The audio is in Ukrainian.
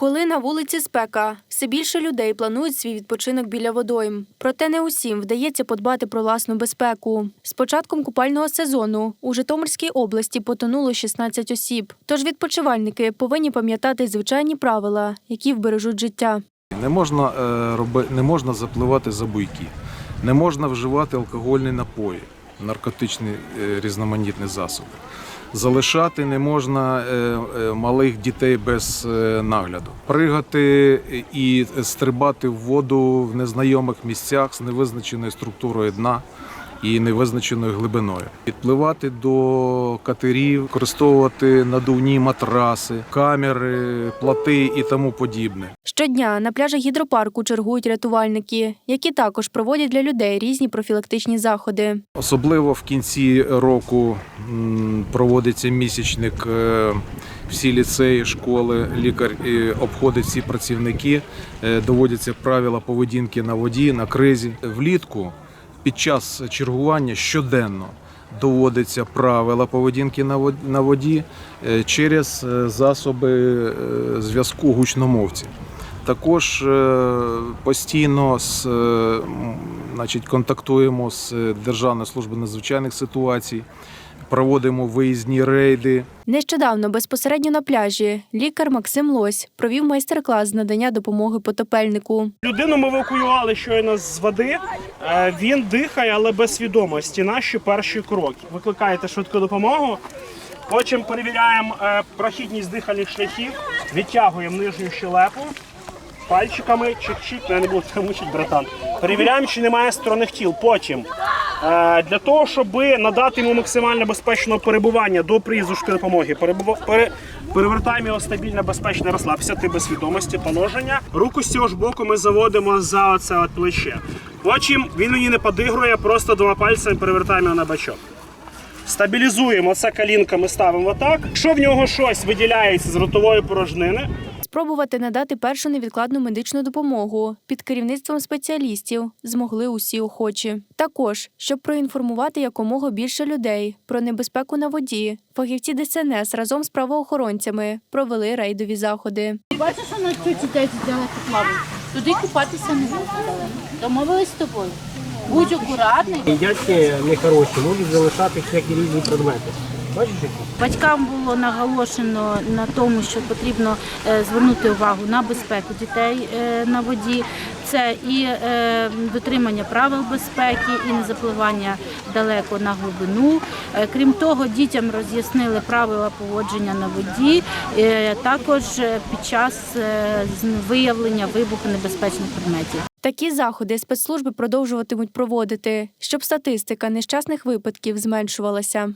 Коли на вулиці спека, все більше людей планують свій відпочинок біля водойм. Проте не усім вдається подбати про власну безпеку. З початком купального сезону у Житомирській області потонуло 16 осіб. Тож відпочивальники повинні пам'ятати звичайні правила, які вбережуть життя. Не можна, е, не можна запливати за буйки, не можна вживати алкогольні напої, наркотичні е, різноманітні засоби. Залишати не можна е, е, малих дітей без нагляду. Пригати і стрибати в воду в незнайомих місцях з невизначеною структурою дна і невизначеною глибиною. Підпливати до катерів, використовувати надувні матраси, камери, плати і тому подібне. Щодня на пляжах гідропарку чергують рятувальники, які також проводять для людей різні профілактичні заходи. Особливо в кінці року проводиться місячник. е, Всі ліцеї, школи, лікар обходить всі працівники, е, доводяться правила поведінки на воді, на кризі. Влітку під час чергування щоденно доводиться правила поведінки на воді е, через е, засоби е, зв'язку гучномовців. Також постійно з, значить, контактуємо з Державною службою надзвичайних ситуацій, проводимо виїзні рейди. Нещодавно безпосередньо на пляжі лікар Максим Лось провів майстер-клас з надання допомоги потопельнику. Людину ми евакуювали щойно з води. Е, Він дихає, але без свідомості. Наші перші кроки. Викликаєте швидку допомогу. Потім перевіряємо е, прохідність дихальних шляхів, відтягуємо нижню щелепу пальчиками, чик-чик, я не буду тебе мучити, братан. Перевіряємо, чи немає сторонних тіл. Потім для того, щоб надати йому максимально безпечного перебування до приїзду допомоги, пере- перевертаємо його стабільно, безпечно розслабся, ти без свідомості, положення. Руку з цього ж боку ми заводимо за оце от плече. Потім він мені не подигрує, просто двома пальцями перевертаємо його на бачок. Стабілізуємо це колінками, ставимо так. Якщо в нього щось виділяється з ротової порожнини, Спробувати надати першу невідкладну медичну допомогу під керівництвом спеціалістів змогли усі охочі. Також, щоб проінформувати якомога більше людей про небезпеку на воді, фахівці ДСНС разом з правоохоронцями провели рейдові заходи. Бачиш, що на десь далеко? Туди купатися не можна. Домовились з тобою. Будь акуратний. Дядьки нехороші, можуть залишати всякі різні предмети. Батькам було наголошено на тому, що потрібно е, звернути увагу на безпеку дітей е, на воді. Це і е, дотримання правил безпеки, і не запливання далеко на глибину. Е, Крім того, дітям роз'яснили правила поводження на воді, е, також під час е, виявлення вибуху небезпечних предметів. Такі заходи спецслужби продовжуватимуть проводити, щоб статистика нещасних випадків зменшувалася.